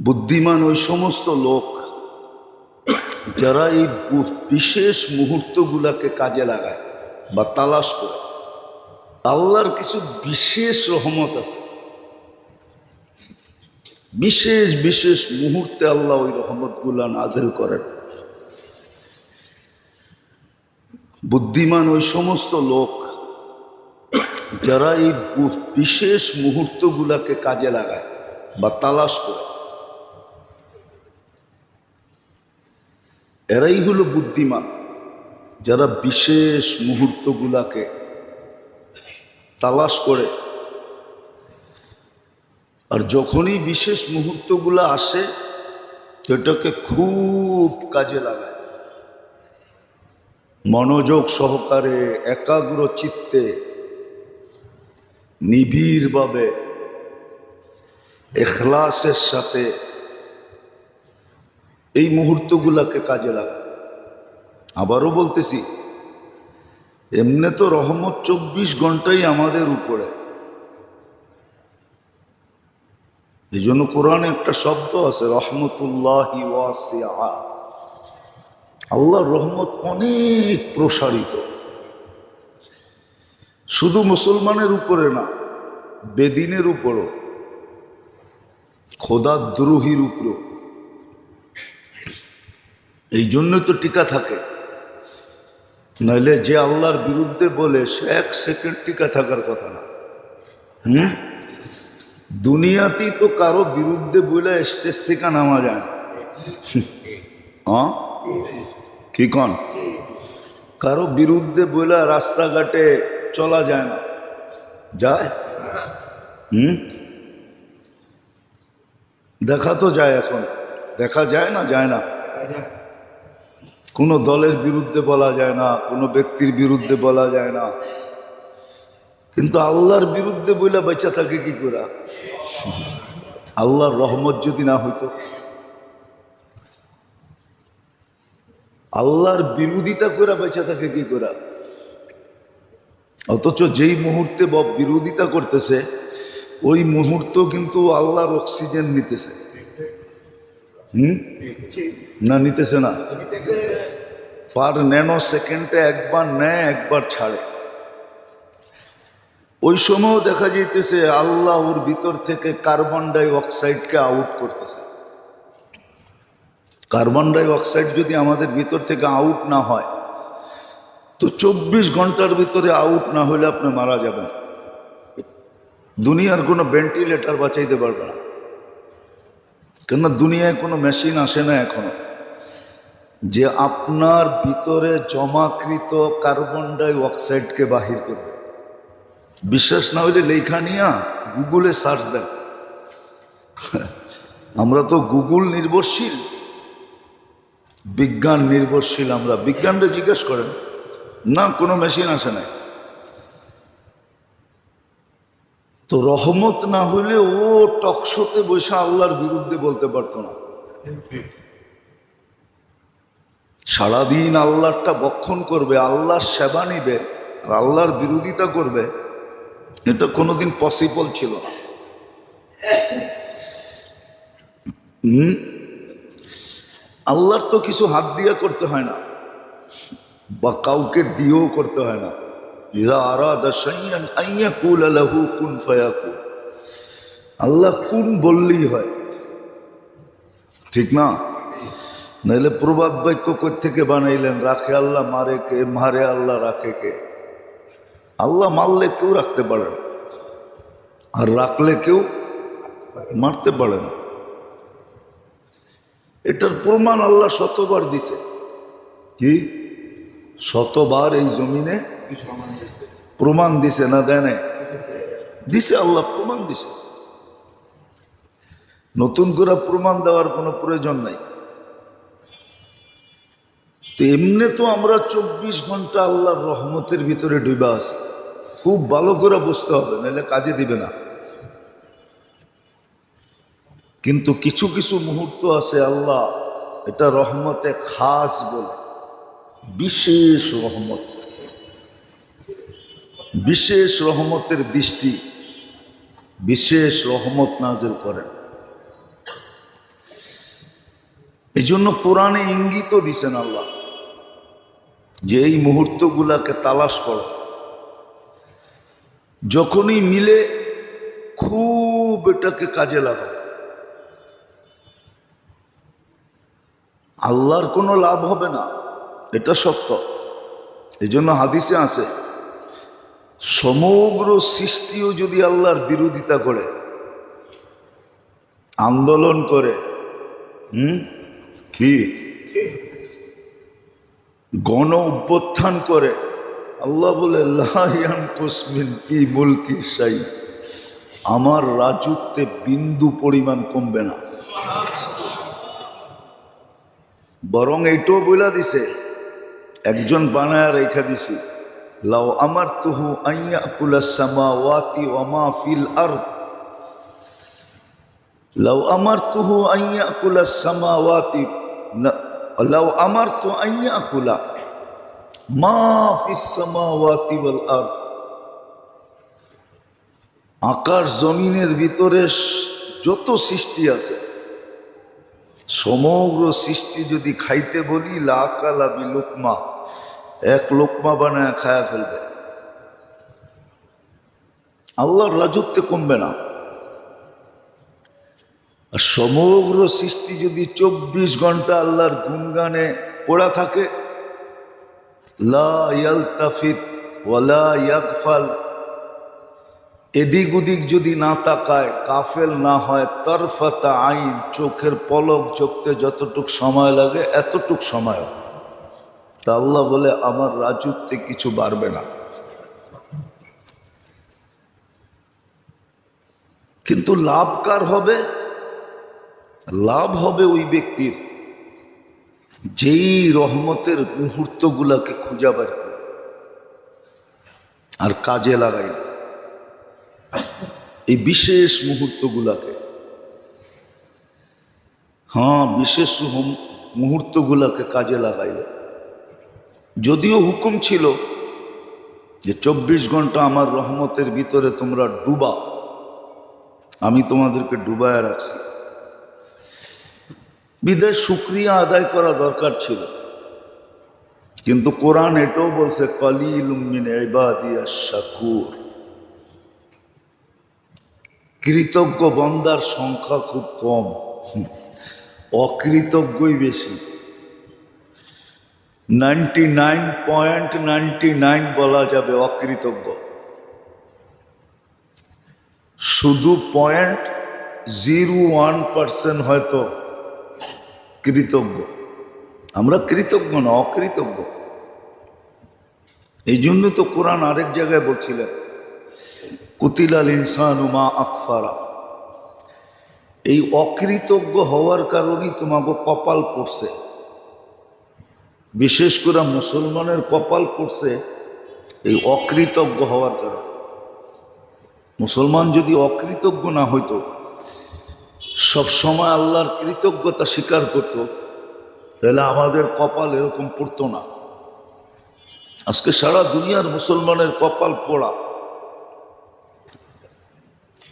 বুদ্ধিমান ওই সমস্ত লোক, যারা এই বিশেষ মুহূর্তগুলাকে কাজে লাগায় বা তালাশ করে। আল্লাহর কিছু বিশেষ রহমত আছে। বিশেষ বিশেষ মুহূর্তে আল্লাহ ওই রহমতগুলা নাজেল করেন। বুদ্ধিমান ওই সমস্ত লোক, যারা এই বিশেষ মুহূর্তগুলাকে কাজে লাগায় বা তালাশ করে। এরাই হলো বুদ্ধিমান। যারা বিশেষ মুহূর্তগুলাকে তালাশ করে। আর যখনই বিশেষ মুহূর্তগুলো আসে তো এটাকে খুব কাজে লাগায়। মনোযোগ সহকারে, একাগ্র চিত্তে, নিবিড়ভাবে, এখলাসের সাথে এই মুহূর্তগুলাকে কাজে লাগায় আবারও বলতেছি, এমনি তো রহমত চব্বিশ ঘন্টাই আমাদের উপরে। এই জন্য কোরআনে একটা শব্দ আছে, রহমতুল্লাহ আল্লাহর রহমত অনেক প্রসারিত। শুধু মুসলমানের উপরে না, বেদিনের উপরও খোদা দ্রোহীর উপরও। এই জন্যই তো টিকা থাকে। নইলে যে আল্লাহর বিরুদ্ধে বলে, সে এক সেকেন্ড টিকা থাকার কথা না। হুম? দুনিয়াতেই তো কারও বিরুদ্ধে বলে স্টেজ থেকে নামা যায় না। কি কন? কারও বিরুদ্ধে বলে রাস্তাঘাটে চলা যায় না। যায়? হুম? দেখা তো যায় এখন। দেখা যায় না? যায় না। কোনো দলের বিরুদ্ধে বলা যায় না, কোনো ব্যক্তির বিরুদ্ধে বলা যায় না। কিন্তু আল্লাহর বিরুদ্ধে বইলা বেঁচা থাকে কি করে? আল্লাহর রহমত যদি না হইতো। আল্লাহর বিরোধিতা করে বেঁচে থাকে কি করে? অথচ যেই মুহূর্তে বিরোধিতা করতেছে, ওই মুহূর্ত কিন্তু আল্লাহর অক্সিজেন নিতেছে। হুম? না, নিতেছে না। পার ন্যানো সেকেন্ডে একবার নেয়, একবার ছাড়ে। ওই সময়ও দেখা যাইতেছে, আল্লাহ ওর ভিতর থেকে কার্বন ডাই অক্সাইডকে আউট করতেছে। কার্বন ডাই অক্সাইড যদি আমাদের ভিতর থেকে আউট না হয়, তো চব্বিশ ঘণ্টার ভিতরে আউট না হলে আপনি মারা যাবেন। দুনিয়ার কোনো ভেন্টিলেটার বাঁচাইতে পারবে না। কেননা দুনিয়ায় কোনো মেশিন আসে না এখনও। যে আপনার ভিতরে জমাকৃত কার্বন ডাই অক্সাইডকে বাহির করবে। বিশ্বাস না হইলে লেখা নিয়া গুগলে সার্চ দেন। আমরা তো গুগল নির্ভরশীল। বিজ্ঞান নির্ভরশীল আমরা। বিজ্ঞানটা জিজ্ঞেস করেন, না, কোনো মেশিন আসে নাই। তো রহমত না হইলে ও টকশোতে বসে আল্লাহর বিরুদ্ধে বলতে পারতো না। সারাদিন আল্লাহরটা বক্ষণ করবে, আল্লাহর সেবা নিবে, আর আল্লাহর বিরোধিতা করবে, এটা কোনোদিন পসিবল ছিল না। আল্লাহর তো কিছু হাত দিয়ে করতে হয় না, বা কাউকে দিয়েও করতে হয় না। আল্লাহ কুন বললেই হয়। ঠিক না? নাইলে প্রবাদ বাক্য থেকে বানাইলেন? রাখে আল্লাহ মারে কে? মারে আল্লাহ রাখে কে? আল্লাহ মারলে কেউ রাখতে পারে না। আর রাখলে কেউ মারতে পারে না। এটার প্রমাণ আল্লাহ শতবার দিছে। কি? শতবার এই জমিনে প্রমাণ দিছে না দেয় নাই? দিছে আল্লাহ, প্রমাণ দিছে। নতুন করে প্রমাণ দেওয়ার কোনো প্রয়োজন নাই। তো এমনি তো আমরা চব্বিশ ঘণ্টা আল্লাহর রহমতের ভিতরে ডুবে আছি। খুব ভালো করে বুঝতে হবে, নাহলে কাজে দিবে না। কিন্তু কিছু কিছু মুহূর্ত আছে আল্লাহ, এটা রহমতে খাস বলে, বিশেষ রহমত। বিশেষ রহমতের দৃষ্টি, বিশেষ রহমত নাজিল করেন। এই জন্য কোরআনে ইঙ্গিতও দিছেন আল্লাহ, যে এই মুহূর্তগুলাকে তালাশ করো যখনই মিলে খুব এটাকে কাজে লাগাও আল্লাহর কোনো লাভ হবে না, এটা সত্য। এই জন্য হাদিসে আছে সমগ্র সৃষ্টিও যদি আল্লাহর বিরোধিতা করে, আন্দোলন করে, হুম? কি? গণ অভ্যুত্থান করে, আল্লাহ বলে মুলকি সাই আমার রাজত্বে বিন্দু পরিমাণ কমবে না। বরং এইটাও বইলা দিছে, একজন বানায় রেখা দিছি। লাও আমার তুহু আইয়া কুলা সামাওয়াতি ওমা ফিল আরদ। লাও আমার তুহু আইয়া কুলা সামাওয়াতি লাও আমার তো আইয়া কুলা, মা ফিস সামাওয়াতি ওয়াল আরদ। আকাশ জমিনের ভিতরে যত সৃষ্টি আছে, সমগ্র সৃষ্টি যদি খাইতে বলি লাকালাবি লোকমা এক লোকমা বানায় খায়া ফেলবে। আল্লাহর রাজত্বে কমবে না। আর সমগ্র সৃষ্টি যদি চব্বিশ ঘণ্টা আল্লাহর গুনগানে পড়া থাকে, লা ইয়ালতাফিত ওয়ালা ইয়াকফাল। এদিক ওদিক যদি না তাকায়, কাফেল না হয়, তরফাতা আইন, চোখের পলক চোখতে যতটুক সময় লাগে, এতটুক সময় তা আল্লাহ বলে, আমার রাজত্বে কিছু বাড়বে না। কিন্তু লাভ কার হবে? লাভ হবে ওই ব্যক্তির, যেই রহমতের মুহূর্তগুলাকে খুঁজা বার করে আর কাজে লাগাই এই বিশেষ মুহূর্তগুলাকে হ্যাঁ বিশেষ মুহূর্তগুলাকে কাজে লাগাইল যদিও হুকুম ছিল যে চব্বিশ ঘণ্টা আমার রহমতের ভিতরে তোমরা ডুবা আমি তোমাদেরকে ডুবায় রাখছি। বিদেশ শুক্রিয়া আদায় করা দরকার ছিল। কিন্তু কোরআন এটাও বলছে কলিল মিন ইবাদিয়া শাকুর কৃতজ্ঞ বন্দার সংখ্যা খুব কম, অকৃতজ্ঞই বেশি। Ninety nine point ninety nine বলা যাবে অকৃতজ্ঞ। শুধু পয়েন্ট জিরো ওয়ান পার্সেন্ট হয়তো কৃতজ্ঞ। আমরা কৃতজ্ঞ না, অকৃতজ্ঞ। এই জন্য তো কোরআন আরেক জায়গায় বলছিলেন, কুতিলাল ইনসান উমা আকফারা। এই অকৃতজ্ঞ হওয়ার কারণেই তোমাকে কপাল পড়ছে। বিশেষ করে মুসলমানের কপাল পড়ছে এই অকৃতজ্ঞ হওয়ার কারণে। মুসলমান যদি অকৃতজ্ঞ না হইতো, সব সময় আল্লাহর কৃতজ্ঞতা স্বীকার করত, তাহলে আমাদের কপাল এরকম পড়তো না। আজকে সারা দুনিয়ার মুসলমানের কপাল পোড়া।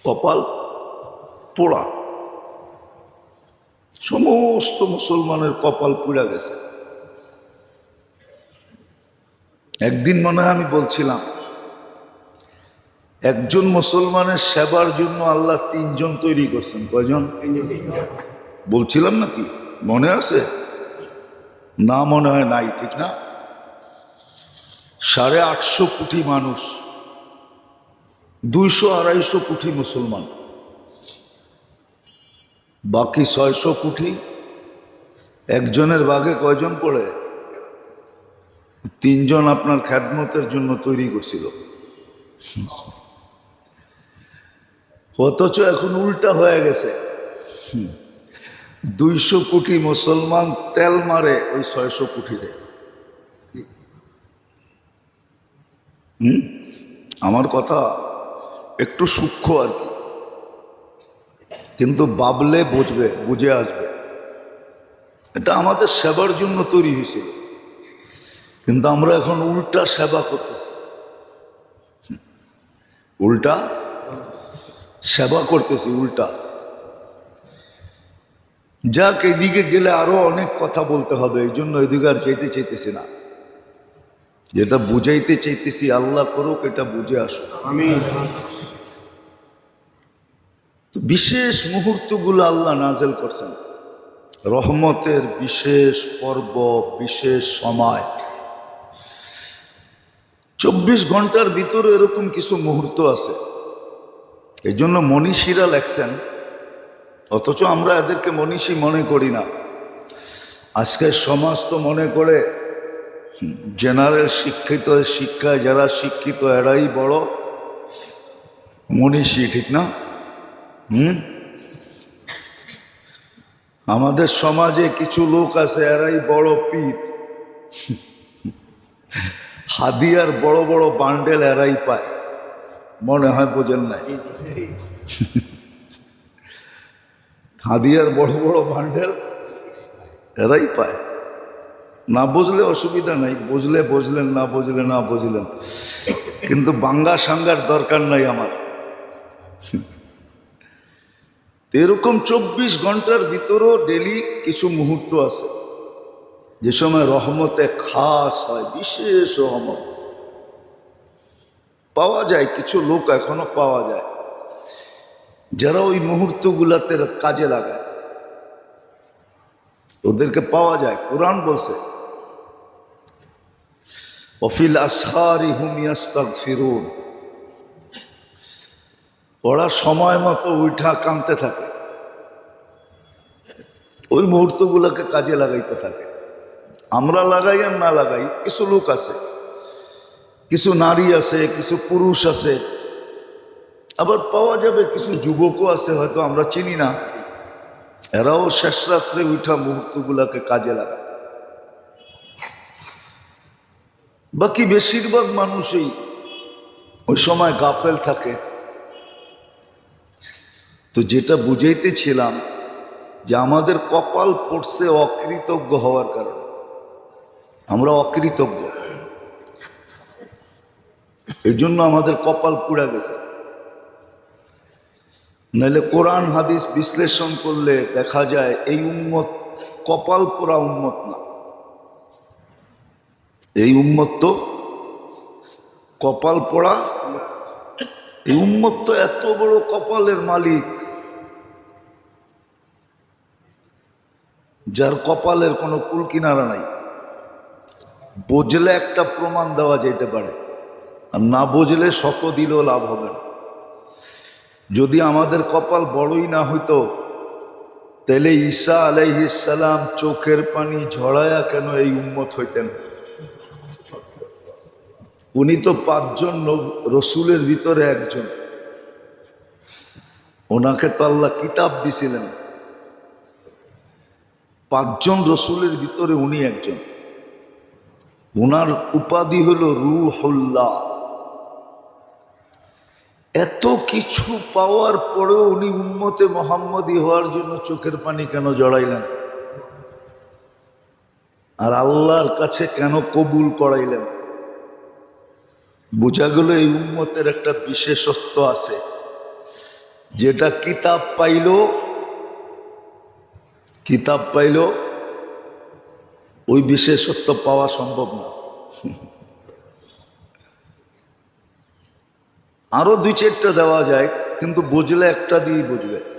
কপাল পোড়া। সমস্ত মুসলমানের কপাল পুড়া গেছে। একদিন মনে হয় আমি বলছিলাম, একজন মুসলমানের সেবার জন্য আল্লাহ তিনজন তৈরি করছেন। কয়জন? বলছিলাম নাকি? মনে আছে? না মনে হয় নাই, ঠিক না? সাড়ে আটশো কোটি মানুষ, দুইশো আড়াইশো কোটি মুসলমান, বাকি ছয়শো কোটি একজনের বাঘে কয়জন পড়ে? তিনজন আপনার খ্যাদমতের জন্য তৈরি করছিল। অথচ এখন উল্টা হয়ে গেছে। দুইশো কোটি মুসলমান তেল মারে ওই ছয়শো কোটিরে। আমার কথা একটু সূক্ষ্ম আর কি। কিন্তু বাবলে বুঝবে, বুঝে আসবে। এটা আমাদের সেবার জন্য তৈরি হয়েছিল কিন্তু আমরা এখন উল্টা সেবা করতেছি। উল্টা সেবা করতেছি উল্টা। যাক এদিকে গেলে আরও অনেক কথা বলতে হবে এই জন্য এদিকে আর চাইতে চাইতেছি না। যেটা বুঝাইতে চাইতেছি আল্লাহ করুক এটা বুঝে আসুক। আমি তো বিশেষ মুহূর্তগুলো আল্লাহ নাজেল করছেন। রহমতের বিশেষ পর্ব বিশেষ সময়। চব্বিশ ঘণ্টার ভিতরে এরকম কিছু মুহূর্ত আছে। এই জন্য মনীষীরা লেখছেন, অথচ আমরা এদেরকে মনীষী মনে করি না। আজকের সমাজ তো মনে করে জেনারেল শিক্ষিত শিক্ষায় যারা শিক্ষিত, এরাই বড়। মনীষী, ঠিক না? হুম? আমাদের সমাজে কিছু লোক আছে, এরাই বড় পীর। হাদিয়ার বড় বড় বান্ডেল এরাই পায়। মনে হয় বোঝেন নাই? হাদিয়ার বড় বড় বান্ডেল এরাই পায়। না বুঝলে অসুবিধা নাই, বুঝলে বুঝলেন, না বুঝলে না বুঝলেন। কিন্তু বাঙ্গা সাঙ্গার দরকার নাই আমার। এরকম চব্বিশ ঘণ্টার ভিতরেও ডেলি কিছু মুহূর্ত আছে। যে সময় রহমতে খাস হয়, বিশেষ রহমত। পাওয়া যায়, কিছু লোক এখনও পাওয়া যায়। যারা ওই মুহূর্তগুলাতে কাজে লাগায়। ওদেরকে পাওয়া যায়। কোরআন বলছে অফিল আসহারি হুমিয়াস্তাক ফিরুন ওরা সময় মতো উঠা কানতে থাকে। ওই মুহূর্তগুলোকে কাজে লাগাইতে থাকে। আমরা লাগাই আর না লাগাই, কিছু লোক আছে, কিছু নারী আছে, কিছু পুরুষ আছে। আবার পাওয়া যাবে কিছু যুবকও আছে, হয়তো আমরা চিনি না। এরাও শেষ রাত্রে উঠা মুহূর্তগুলোকে কাজে লাগায়। বাকি বেশিরভাগ মানুষই ওই সময় গাফেল থাকে। তো যেটা বুঝাইতেছিলাম যে আমাদের কপাল পড়ছে অকৃতজ্ঞ হওয়ার কারণে। আমরা অকৃতজ্ঞ। এই জন্য আমাদের কপাল পুড়া গেছে। নাহলে কোরআন, হাদিস বিশ্লেষণ করলে দেখা যায় এই উম্মত কপাল পোড়া উম্মত না। এই উম্মত তো কপাল পোড়া, এই উম্মত তো এত বড় কপালের মালিক। যার কপালের কোনো কুল কিনারা নাই। বুঝলে একটা প্রমাণ দেওয়া যেতে পারে। আর না বুঝলে শত দিলেও লাভ হবে না। যদি আমাদের কপাল বড়ই না হইতো, তাহলে ঈসা আলাইহিসালাম চোখের পানি ঝড়ায়া কেন এই উম্মত হইতেন? উনি তো পাঁচজন রসুলের ভিতরে একজন। ওনাকে তো আল্লাহ কিতাব দিছিলেন। পাঁচজন রসুলের ভিতরে উনি একজন। ওনার উপাধি হলো রুহুল্লাহ। এত কিছু পাওয়ার পরেও উনি উম্মতে মোহাম্মদী হওয়ার জন্য চোখের পানি কেন জড়াইলেন? আর আল্লাহর কাছে কেন কবুল করাইলেন? বোঝা গেল এই উম্মতের একটা বিশেষত্ব আছে। যেটা কিতাব পাইল কিতাব পাইল ওই বিশেষত্ব পাওয়া সম্ভব না। আরও দুই চারটা দেওয়া যায়, কিন্তু বুঝলে একটা দিয়েই বুঝবে।